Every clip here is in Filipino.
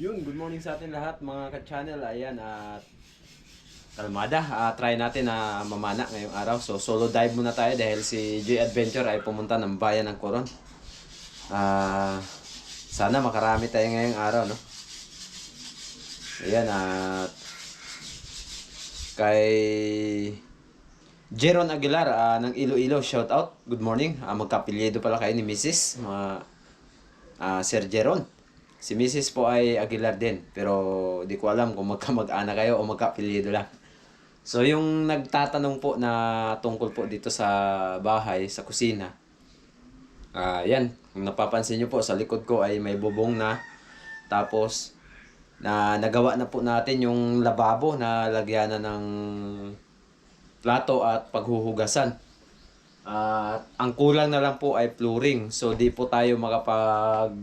Yun, good morning sa atin lahat mga ka-channel. Ayan, at kalmada. Ah, try natin na mamana ngayong araw. So, solo dive muna tayo dahil si J Adventure ay pumunta ng bayan ng Coron. Ah, sana makarami tayo ngayong araw, no? Ayan, at kay Jeron Aguilar ah, ng Iloilo, shout out. Good morning. Ah, magkapilyedo pala kayo ni Mrs. Mga ah, Sir Jeron. Si Mrs. po ay Aguilar din, pero di ko alam kung magkamag-anak kayo o magkapilyedo lang. So yung nagtatanong po na tungkol po dito sa bahay, sa kusina. Ah, yan, kung napapansin niyo po sa likod ko ay may bubong na. Tapos na nagawa na po natin yung lababo na lagyanan ng plato at paghuhugasan. At ang kulang na lang po ay flooring. So di po tayo makapag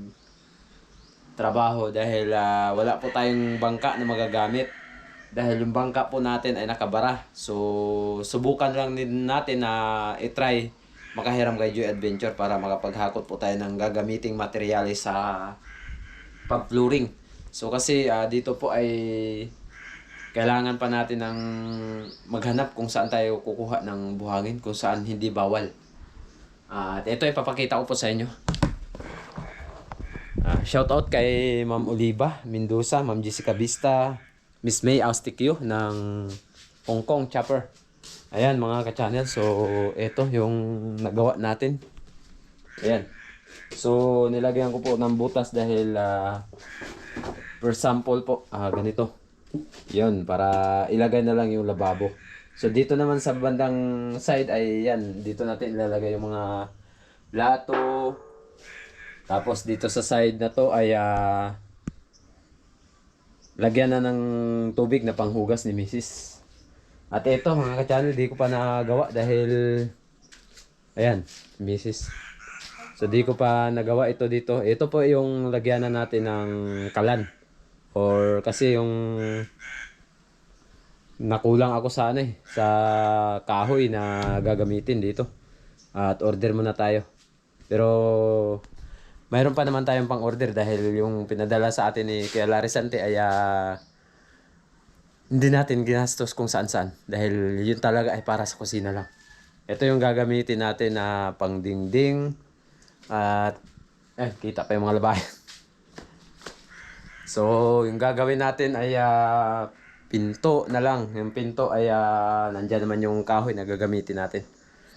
trabaho dahil ah, wala po tayong bangka na magagamit. Dahil yung bangka po natin ay nakabara. So subukan lang din natin na i-try makahiram kay Joy Adventure para makapaghakot po tayo ng gagamiting materyales sa pag-flooring. So kasi ah, dito po ay kailangan pa natin ng maghanap kung saan tayo kukuha ng buhangin, kung saan hindi bawal. Ah, at ito ipapakita ko po sa inyo. Ah, shout out kay Ma'am Oliva Mendoza, Ma'am Jessica Vista, Miss May Austikyo ng Hong Kong Chopper. Ayan mga ka-channel, so ito yung nagawa natin. Ayan. So nilagyan ko po ng butas dahil ah, for sample po, ah, ganito. Yun, para ilagay na lang yung lababo. So dito naman sa bandang side ay yan, dito natin ilalagay yung mga plato, tapos dito sa side na to ay ah, lagyan na ng tubig na panghugas ni Mrs. At ito mga ka-channel, di ko pa nagawa dahil ayan, Mrs. So di ko pa nagawa ito dito. Ito po yung lagyanan natin ng kalan. Or kasi yung nakulang ako sa ano eh, sa kahoy na gagamitin dito. At order muna tayo. Pero mayroon pa naman tayong pang order dahil yung pinadala sa atin ni Kuya Larisante ay ah, hindi natin ginastos kung saan saan dahil yun talaga ay para sa kusina lang. Ito yung gagamitin natin na pangdingding at eh kita pa yung mga labayan. So, yung gagawin natin ay ah, pinto na lang. Yung pinto ay ah, nandyan naman yung kahoy na gagamitin natin.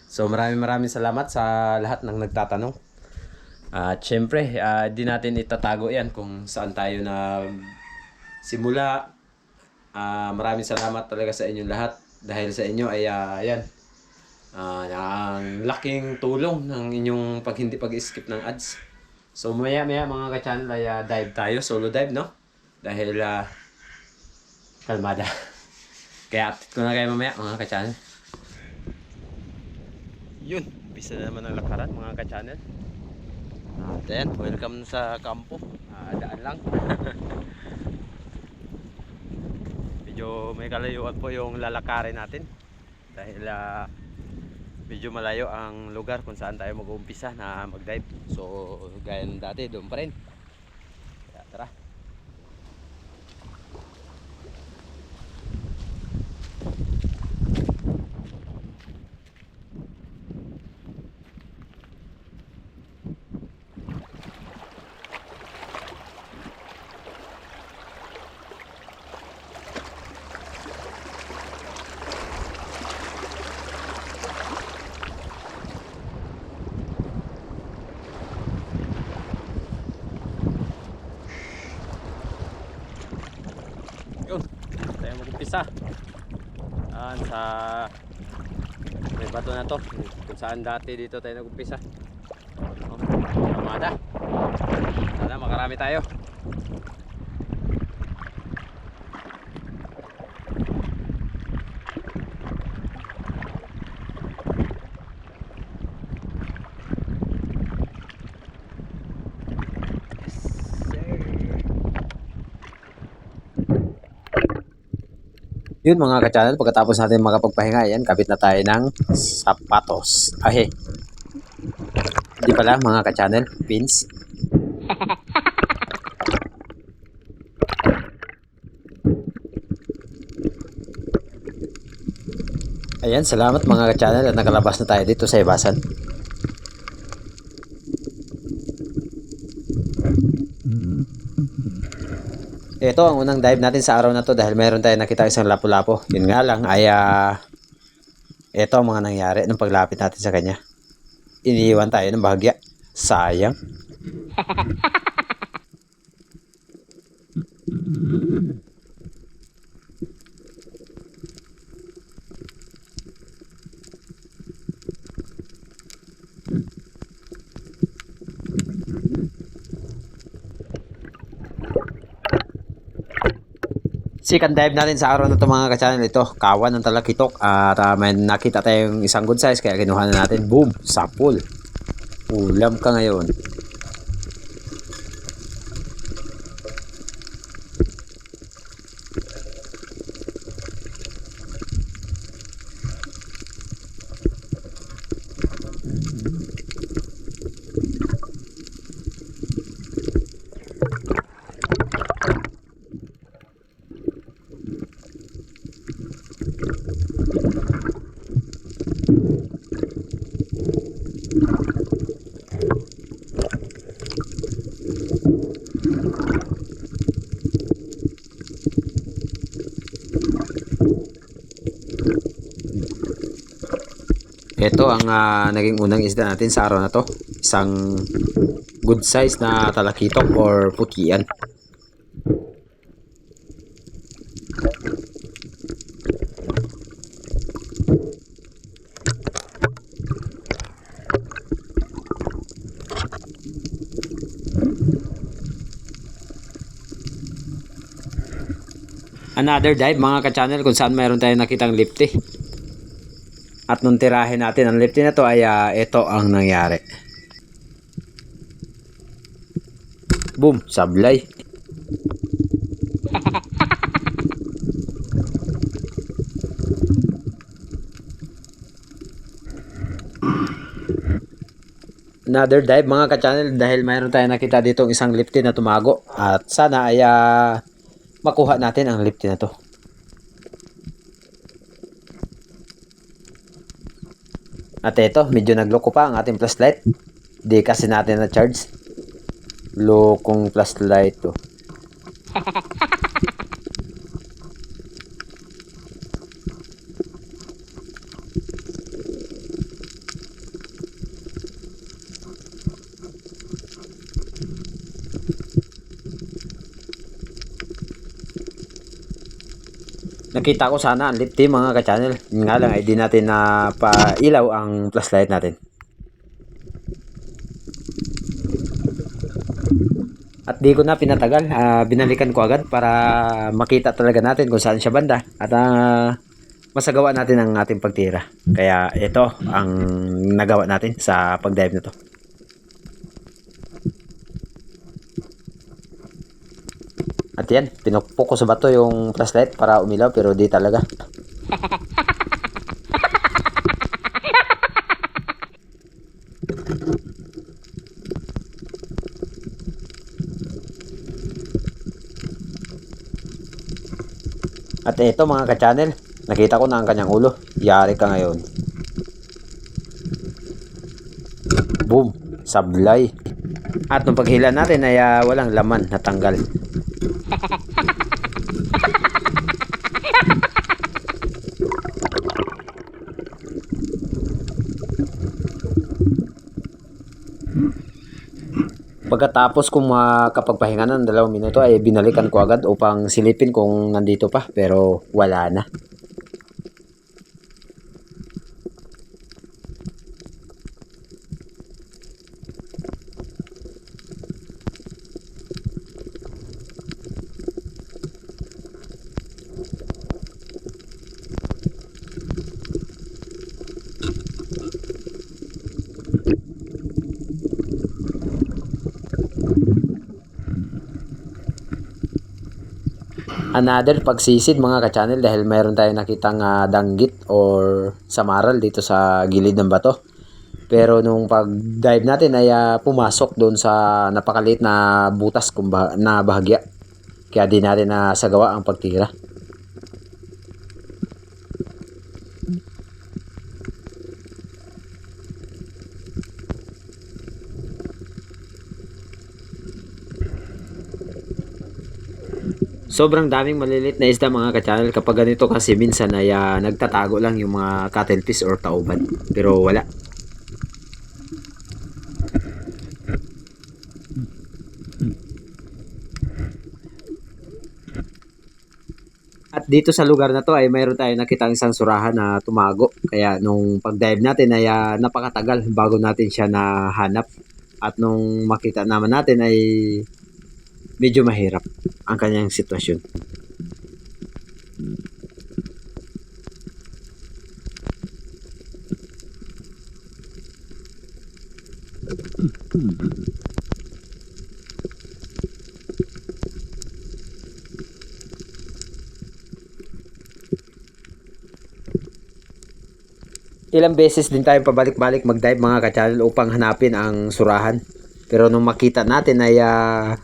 So, maraming maraming salamat sa lahat ng nagtatanong. At syempre, ah, di natin itatago yan kung saan tayo na simula. Ah, maraming salamat talaga sa inyong lahat. Dahil sa inyo ay ah, yan. Ah, ang laking tulong ng inyong pag hindi pag-skip ng ads. So maya maya mga ka-channel ay ah, dive tayo, solo dive no? Dahil ah, kalmada. Kaya update ko na kayo mamaya mga ka-channel. Yun, na naman ang lakaran mga ka-channel. At ayan, welcome sa kampo. Ah, daan lang. medyo may kalayuan po yung lalakarin natin. Dahil ah, medyo malayo ang lugar kung saan tayo mag-uumpisa na mag-dive. So, gaya ng dati, doon pa rin. Kaya tara. Yun, tayo mag-umpisa. Yan sa may bato na to. Kung saan dati dito tayo nag-umpisa. Oh, Ramada. Sana makarami tayo. Yun mga ka-channel, pagkatapos natin makapagpahinga, yan, kapit na tayo ng sapatos. Ay, eh. hindi pala mga ka-channel, pins. Ayan, salamat mga ka-channel at nakalabas na tayo dito sa Ibasan. Ito ang unang dive natin sa araw na to dahil mayroon tayo nakita isang lapu-lapo. Yun nga lang ay ah, ito ang mga nangyari nung paglapit natin sa kanya. Iniiwan tayo ng bahagya. Sayang. Second dive natin sa araw na to mga ka-channel ito, kawan ng talakitok at ah, may nakita tayong isang good size kaya kinuha na natin. Boom! Sapul! Ulam ka ngayon. Ito ang ah, naging unang isda natin sa araw na to. Isang good size na talakitok or putian. Another dive mga ka-channel kung saan mayroon tayong nakitang lifty. At nung tirahin natin ang lifty na to ay ah, ito ang nangyari. Boom, sablay. Another dive mga ka-channel dahil mayroon tayong nakita dito isang lifty na tumago at sana ay ah, makuha natin ang lifty na to. At ito, medyo nagloko pa ang ating flashlight. Di kasi natin na-charge. Lokong flashlight to. Nakita ko sana ang lifty mga ka-channel. Nga lang ay di natin na pailaw ang flashlight natin. At di ko na pinatagal. ah, binalikan ko agad para makita talaga natin kung saan siya banda. At ah, masagawa natin ang ating pagtira. Kaya ito ang nagawa natin sa pag-dive na to. At yan, pinukpok ko sa bato yung flashlight para umilaw pero di talaga. At ito mga ka-channel, nakita ko na ang kanyang ulo. Yari ka ngayon. Boom! Sablay. At nung paghila natin ay ah, walang laman natanggal. Pagkatapos kong makapagpahinga ng dalawang minuto ay binalikan ko agad upang silipin kung nandito pa pero wala na. Another pagsisid mga ka-channel dahil mayroon tayong nakitang ah, danggit or samaral dito sa gilid ng bato. Pero nung pag-dive natin ay ah, pumasok doon sa napakaliit na butas kumba, na bahagya. Kaya di natin na sagawa ang pagtira. Sobrang daming malilit na isda mga ka-channel. Kapag ganito kasi minsan ay ah, nagtatago lang yung mga cuttlefish or tauban. Pero wala. At dito sa lugar na to ay mayroon tayo nakita isang surahan na tumago. Kaya nung pag-dive natin ay ah, napakatagal bago natin siya nahanap. At nung makita naman natin ay medyo mahirap ang kanyang sitwasyon. Ilang beses din tayo pabalik-balik mag-dive mga ka-channel upang hanapin ang surahan. Pero nung makita natin ay ah,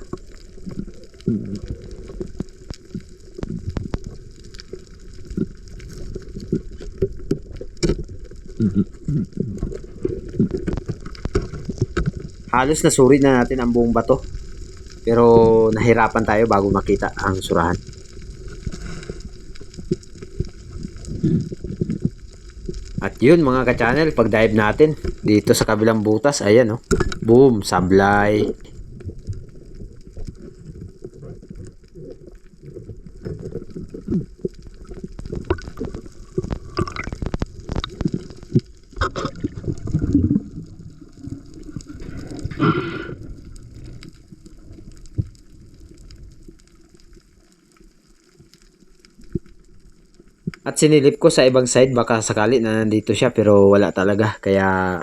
halos nasuri na natin ang buong bato. Pero nahirapan tayo bago makita ang surahan. At yun mga ka-channel, pag dive natin dito sa kabilang butas, ayan oh. Boom, sablay. At sinilip ko sa ibang side baka sakali na nandito siya pero wala talaga. Kaya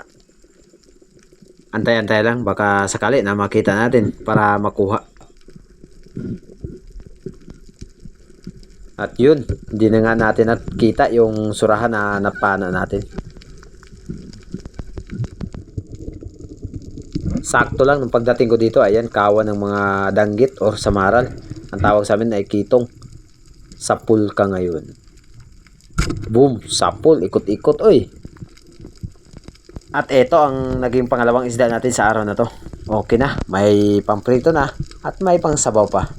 antay-antay lang baka sakali na makita natin para makuha. At yun, hindi na nga natin at kita yung surahan na napana natin. Sakto lang nung pagdating ko dito, ayan, kawan ng mga danggit or samaral. Ang tawag sa amin ay kitong. Sapul ka ngayon. Boom, sapul, ikot-ikot, oy. At ito ang naging pangalawang isda natin sa araw na to. Okay na, may pamprito na at may pang sabaw pa.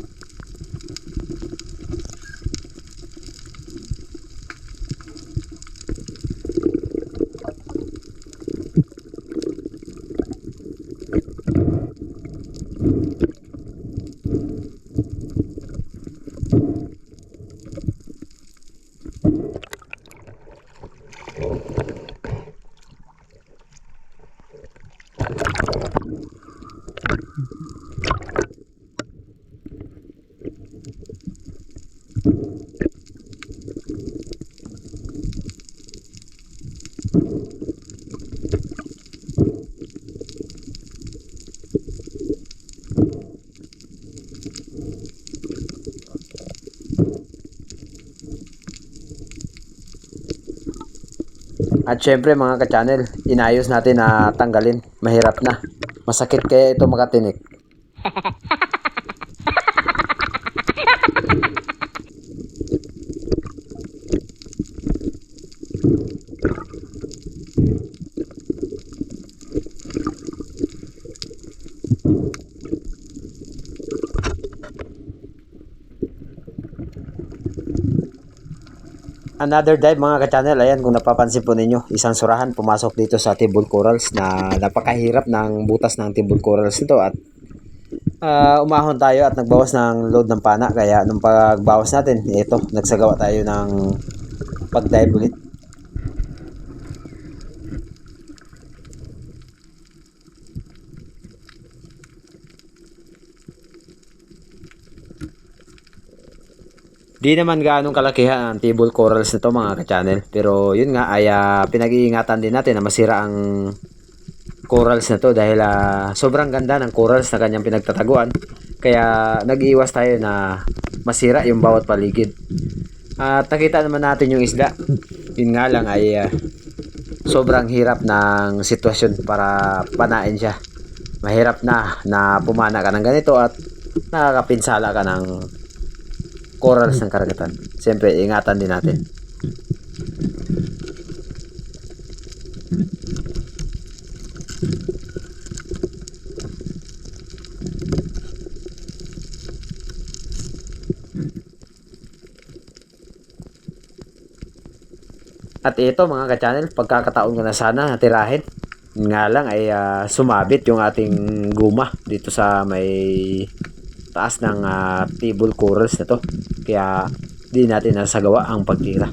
At syempre mga ka-channel, inayos natin na tanggalin. Mahirap na. Masakit kaya ito makatinik. Another dive mga ka-channel, ayan kung napapansin po ninyo, isang surahan pumasok dito sa table corals na napakahirap ng butas ng table corals nito at ah, umahon tayo at nagbawas ng load ng pana kaya nung pagbawas natin, ito, nagsagawa tayo ng pag-dive ulit. Di naman gaanong kalakihan ang table corals na to mga ka-channel. Pero yun nga ay ah, pinag-iingatan din natin na masira ang corals na to dahil ah, sobrang ganda ng corals na kanyang pinagtataguan. Kaya nag-iiwas tayo na masira yung bawat paligid. At nakita naman natin yung isda. Yun nga lang ay ah, sobrang hirap ng sitwasyon para panain siya. Mahirap na na pumana ka ng ganito at nakakapinsala ka ng corals ng karagatan. Siyempre, ingatan din natin. At ito mga ka-channel, pagkakataon ko na sana natirahin. Nga lang ay ah, sumabit yung ating guma dito sa may taas ng ah, table corals na to. Kaya di natin nasagawa ang pagtira.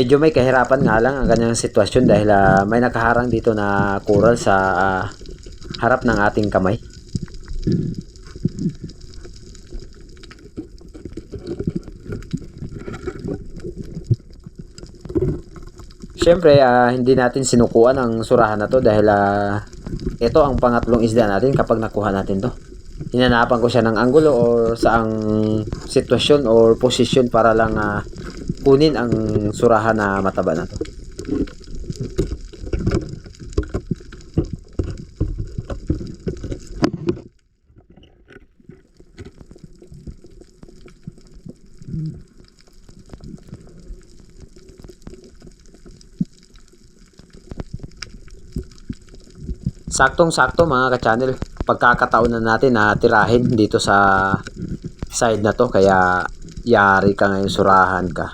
medyo may kahirapan nga lang ang kanyang sitwasyon dahil ah, may nakaharang dito na coral sa ah, harap ng ating kamay. Siyempre, ah, hindi natin sinukuan ang surahan na to dahil ah, ito ang pangatlong isda natin kapag nakuha natin to. Hinanapan ko siya ng anggulo or saang sitwasyon or posisyon para lang ah, kunin ang surahan na mataba na to. Saktong-sakto mga ka-channel, pagkakataon na natin na tirahin dito sa side na to kaya yari ka ngayon surahan ka.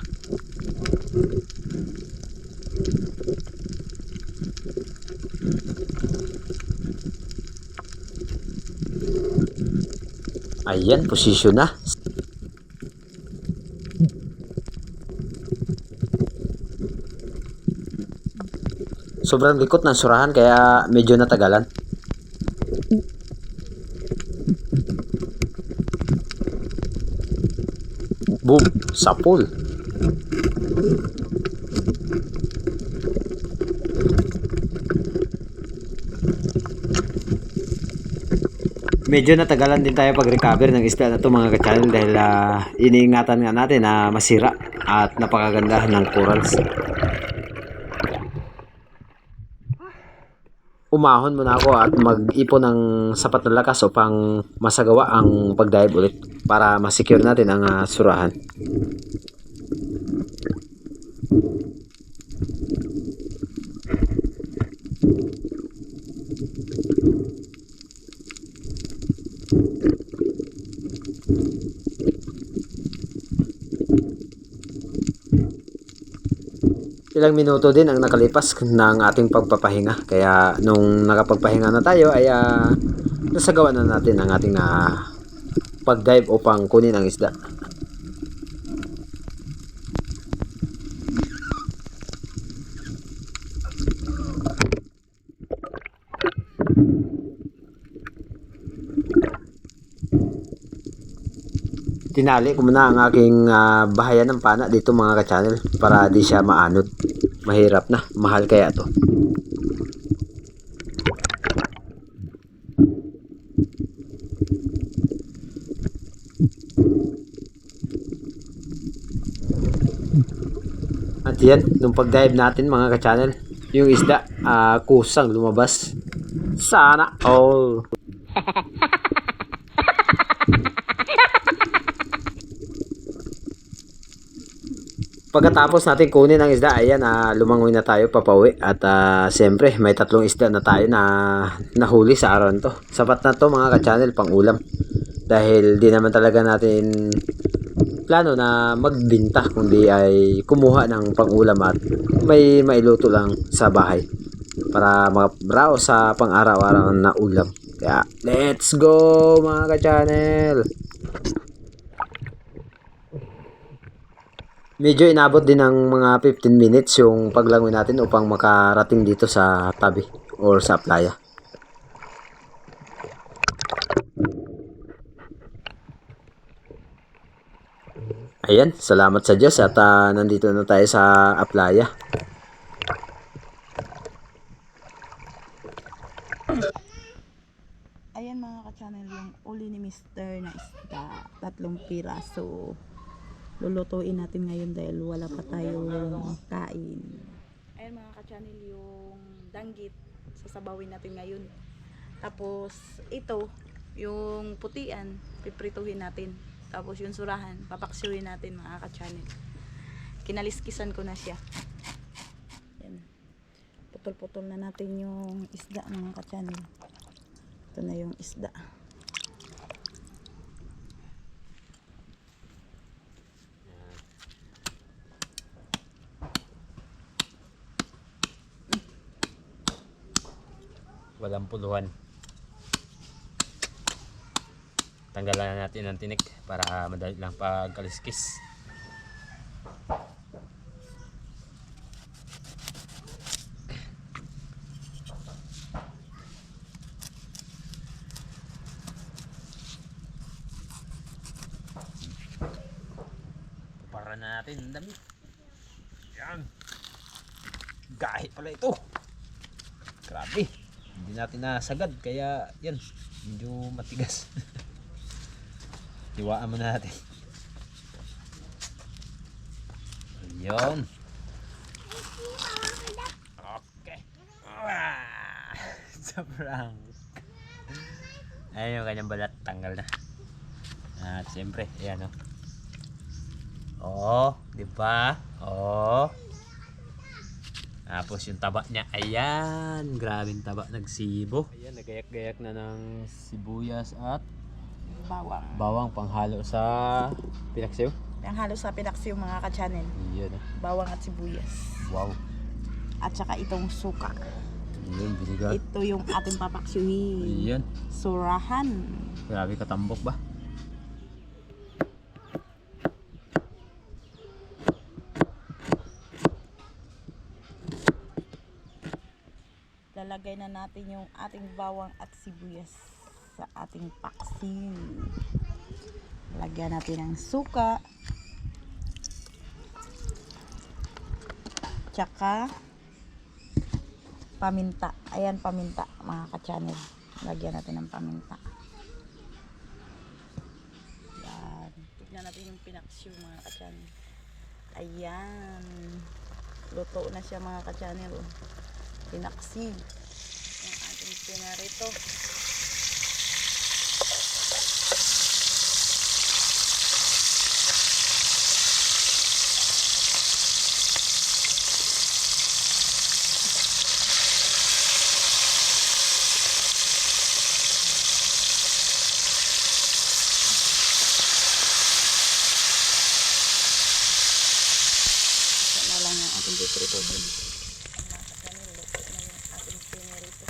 Ayan, posisyon na. Sobrang likot ng surahan kaya medyo natagalan. Boom! Sapul! Medyo natagalan din tayo pag-recover ng isda na to mga ka-channel dahil ah, iniingatan nga natin na masira at napakaganda ng corals. Umahon muna ako at mag-ipon ng sapat na lakas upang masagawa ang pag-dive ulit para ma-secure natin ang ah, surahan. Ilang minuto din ang nakalipas ng ating pagpapahinga. Kaya nung nakapagpahinga na tayo ay ah, nasagawa na natin ang ating ah, pag-dive upang kunin ang isda. Tinali ko muna ang aking ah, bahayan ng pana dito mga ka-channel para di siya maanod. Mahirap na, mahal kaya to. At yan, nung pag-dive natin mga ka-channel, yung isda, ah, kusang lumabas. Sana all. Pagkatapos natin kunin ang isda, ayan, ah, lumangoy na tayo papauwi. At ah, siyempre, may tatlong isda na tayo na nahuli sa araw to. Sapat na to mga ka-channel, pang ulam. Dahil di naman talaga natin plano na magbinta, kundi ay kumuha ng pang-ulam at may mailuto lang sa bahay. Para makabraw sa pang-araw-araw na ulam. Kaya, let's go mga ka-channel! Medyo inabot din ng mga 15 minutes yung paglangoy natin upang makarating dito sa tabi or sa playa. Ayan, salamat sa Diyos at ah, nandito na tayo sa Aplaya. Ayan mga ka-channel, yung uli ni Mr. na isda, tatlong piraso. Lulutuin natin ngayon dahil wala pa tayong kain. Ayan mga ka-channel, yung danggit, sasabawin natin ngayon. Tapos ito, Yung putian, piprituhin natin. Tapos yung surahan, papaksiwin natin mga ka-channel. Kinaliskisan ko na siya. Yan. Putol-putol na natin yung isda mga ka-channel. Ito na yung isda. Walang puluhan tanggalan natin ang tinik para madali lang pagkaliskis para na natin ang dami. Yan. Gahi pala ito. Grabe natin nasagad kaya yan medyo matigas. Hiwaan mo natin. Yun okay. Sobrang. Ayun yung kanyang balat tanggal na. At siyempre ayan o oh di ba? Oh tapos yung taba niya, ayan, grabing taba nagsibo. Ayan, nagayak-gayak na ng sibuyas at Bawang. bawang panghalo sa pinaksiw. Ang halos sa pinaksiw mga ka-channel. Yun, ah. Bawang at sibuyas. wow. At saka itong suka. Yun, binigat. Ito yung ating papaksiwin. Ayan, Surahan. grabe katambok ba? Lalagay na natin yung ating bawang at sibuyas sa ating paksiw. Lagyan natin ng suka. Tsaka paminta. Ayan paminta mga ka-channel. Lagyan natin ng paminta. Yan. Tignan natin yung pinaksiw mga ka-channel. Ayan. Luto na siya mga ka-channel. Pinaksiw. Yung ating pinarito. Ito na lang yung ating piprito. Mga ka-channel, luto na yung ating pinarito.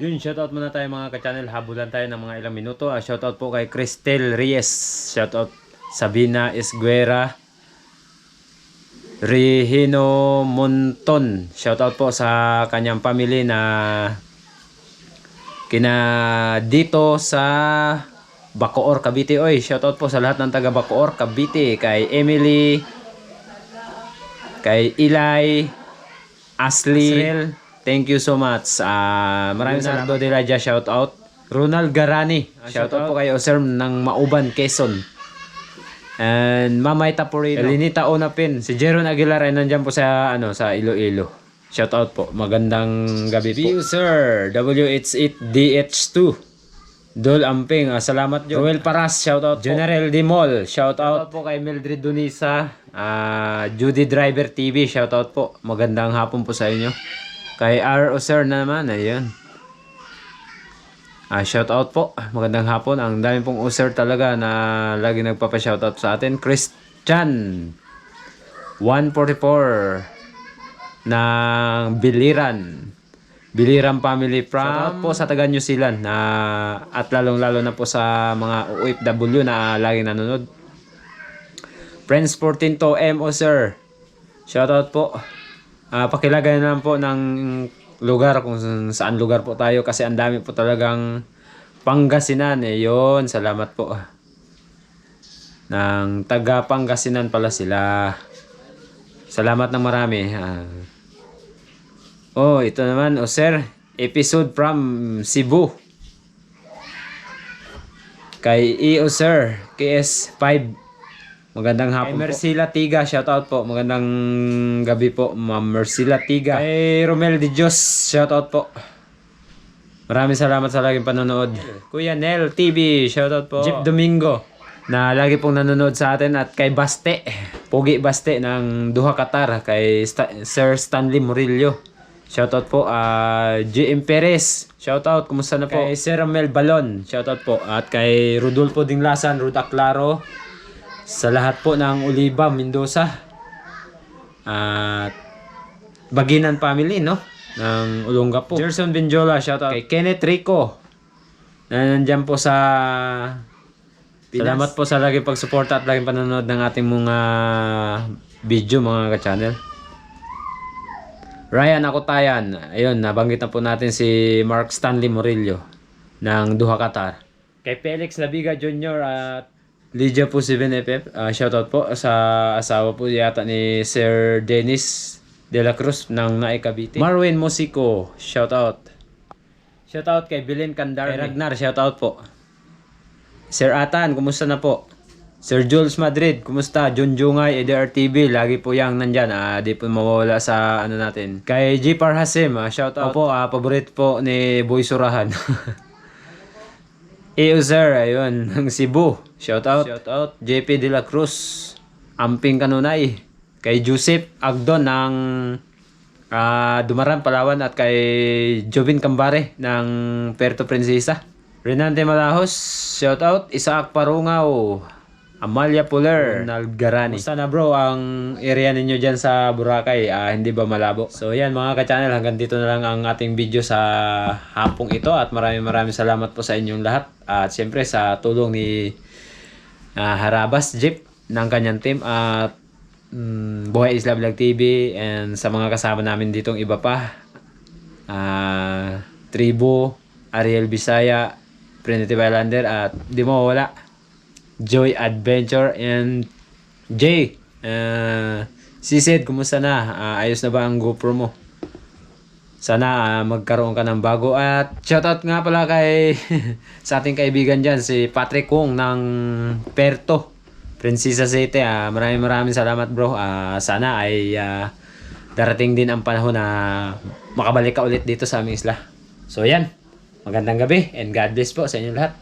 Yun, shoutout muna tayo mga ka-channel. Habulan tayo ng mga ilang minuto. Ah, shoutout po kay Cristel Reyes. Shoutout Sabina Esguera. Regino Monton. Shoutout po sa kanyang family na kina dito sa Bacoor, Cavite. Oy, shoutout po sa lahat ng taga Bacoor, Cavite. Kay Emily, kay Eli, Ashley, thank you so much. Ah, maraming salamat do Delaja shout out. Ronald Garani, shout out po kayo sir ng Mauban, Quezon. And Mamay Tapurino, Elinita Onapin, si Jeron Aguilar ay nandiyan po sa ano sa Iloilo. Shout out po. Magandang gabi po. sir. WH8DH2. Dol Amping, ah, salamat jo. Joel Paras, shout out General Dimol, shout out po kay Mildred Dunisa, ah, Judy Driver TV, shout out po. Magandang hapon po sa inyo. Kay R. Oser na naman, ayun. Ah, shout out po. Magandang hapon. Ang dami pong user talaga na lagi nagpapa-shout out sa atin. Christian 144 ng Biliran. Biliran family from shout out po sa taga New Zealand na at lalong-lalo na po sa mga OFW na lagi nanonood. Friends 14 to MO sir. Shout out po. Ah, pakilagay na lang po ng lugar kung saan lugar po tayo kasi ang dami po talagang Pangasinan eh. Yun salamat po. Ng taga Pangasinan pala sila. Salamat ng marami. Ah. oh ito naman. Oh sir episode from Cebu. Kay EO sir KS5 Magandang hapon Kay Mercila Tiga, shout out po. Magandang gabi po, Ma'am Mercila Tiga. Kay Romel Di Dios, shout out po. Maraming salamat sa laging panonood. Kuya Nel TV, shout out po. Jeep Domingo, na lagi pong nanonood sa atin. At kay Baste, Pogi Baste ng Duha Qatar. Kay Sta- Sir Stanley Murillo. Shout out po. ah GM Perez, shout out. Kumusta na po? Kay Sir Mel Balon, shout out po. At kay Rodolfo Dinglasan, Rud Aclaro. Sa lahat po ng Oliva, Mendoza. At Baginan family, no? Ng Ulongga po. Gerson Benjola, shout out. Kay Kenneth Rico. Na nandyan po sa Salamat po sa lagi pagsuporta at laging panonood ng ating mga video mga ka-channel. Ryan Akotayan, ayun, nabanggit na po natin si Mark Stanley Murillo ng Duha Qatar. Kay Felix Labiga Jr. at Lydia po 7FF, uh, shoutout po sa asawa po yata ni Sir Dennis De La Cruz ng Nae Cavite. Marwin Musico, shoutout. Shoutout kay Belen Candar. Kay Ragnar, shoutout po. Sir Atan, kumusta na po? Sir Jules Madrid, kumusta? John Jungay, EDR TV, lagi po yang nandyan. Ah, di po mawawala sa ano natin. Kay G. Parhasim, ah, shout out. Opo, ah, paborito po ni Boy Surahan. EO sir, ayun, ng Cebu. Shout out. Shout out. JP De La Cruz, Amping Kanunay. Kay Joseph Agdon ng ah, Dumaran, Palawan at kay Jovin Cambare ng Puerto Princesa. Renante Malahos, shout out. Isaac Parungaw, Amalia Puler, Ronald Garani. Kumusta na bro ang area ninyo dyan sa Boracay? Ah, hindi ba malabo? So yan mga ka-channel, hanggang dito na lang ang ating video sa hapong ito at maraming maraming salamat po sa inyong lahat. At siyempre sa tulong ni ah, Harabas Jeep ng kanyang team at mm, Buhay Isla Vlog TV and sa mga kasama namin ditong iba pa. Ah, Tribo, Ariel Bisaya, Primitive Islander at di mo wala Joy Adventure and Jay. Uh, si Sid, kumusta na? Ah, ayos na ba ang GoPro mo? Sana ah, magkaroon ka ng bago. At shoutout nga pala kay sa ating kaibigan dyan, si Patrick Kung ng Perto, Princesa City. Ah, maraming maraming salamat bro. Ah, sana ay ah, darating din ang panahon na makabalik ka ulit dito sa aming isla. So yan, magandang gabi and God bless po sa inyong lahat.